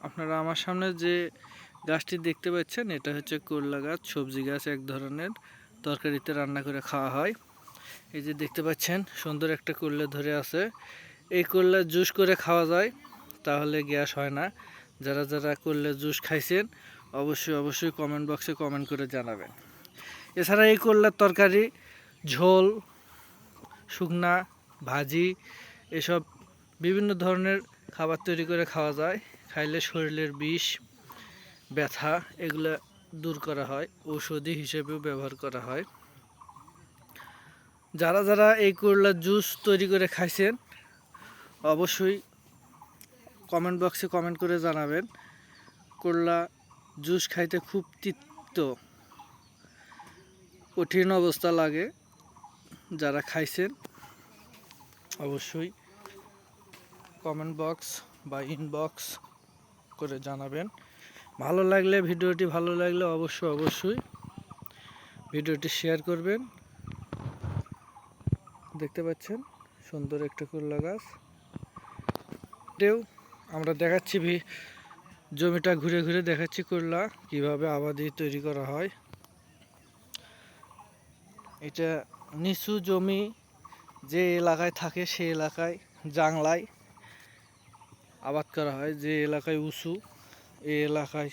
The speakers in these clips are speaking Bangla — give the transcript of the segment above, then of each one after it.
আপনারা আমার সামনে যে গাছটি দেখতে পাচ্ছেন, এটা হচ্ছে করলা গাছ, সবজি গাছ এক ধরনের। তরকারিতে রান্না করে খাওয়া হয়। এই যে দেখতে পাচ্ছেন, সুন্দর একটা করলা ধরে আছে। এই করলা জুস করে খাওয়া যায়, তাহলে গ্যাস হয় না। যারা যারা করলে জুস খাইছেন, অবশ্যই অবশ্যই কমেন্ট বক্সে কমেন্ট করে জানাবেন। এছাড়া এই করলার তরকারি, ঝোল, শুকনা, ভাজি, এসব বিভিন্ন ধরনের খাবার তৈরি করে খাওয়া যায়। খাইলে শরীরের বিষ, ব্যথা এগুলো দূর করা হয়, ঔষধি হিসেবেও ব্যবহার করা হয়। যারা যারা এই করলার জুস তৈরি করে খাইছেন, অবশ্যই কমেন্ট বক্সে কমেন্ট করে জানাবেন, করলা জুস খাইতে খুব তিক্ত, কঠিন অবস্থা লাগে যারা খাইছেন, অবশ্যই কমেন্ট বক্স বা ইনবক্স করে জানাবেন। ভালো লাগলে, ভিডিওটি ভালো লাগলে অবশ্যই অবশ্যই ভিডিওটি শেয়ার করবেন। দেখতে পাচ্ছেন, সুন্দর একটা করলা গাছ। এটাও আমরা দেখাচ্ছি ভি- জমিটা ঘুরে ঘুরে দেখাচ্ছি করলা, কীভাবে আবাদি তৈরি করা হয়। এটা নিচু জমি যে এলাকায় থাকে সেই এলাকায়, জাংলায় আবাদ করা হয় যে এলাকায় উঁচু এই এলাকায়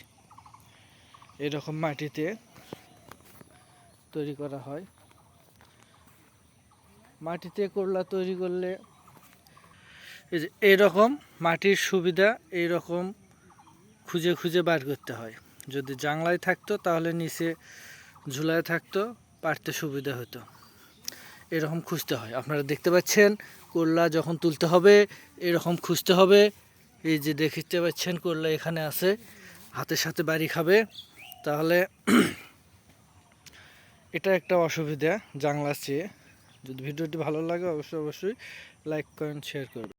এরকম মাটিতে তৈরি করা হয়। মাটিতে করলা তৈরি করলে এই যে এইরকম মাটির সুবিধা এইরকম খুঁজে খুঁজে বার করতে হয়। যদি জাংলায় থাকতো তাহলে নিচে ঝুলায় থাকতো পারতে সুবিধা হতো। এরকম খুঁজতে হয়। আপনারা দেখতে পাচ্ছেন, করলা যখন তুলতে হবে, এরকম খুঁজতে হবে। এই যে দেখতে পাচ্ছেন করলা এখানে আছে, হাতের সাথে বাড়ি খাবে। তাহলে এটা একটা অসুবিধা জাংলার চেয়ে। যদি ভিডিওটি ভালো লাগে, অবশ্যই অবশ্যই লাইক করেন শেয়ার করবেন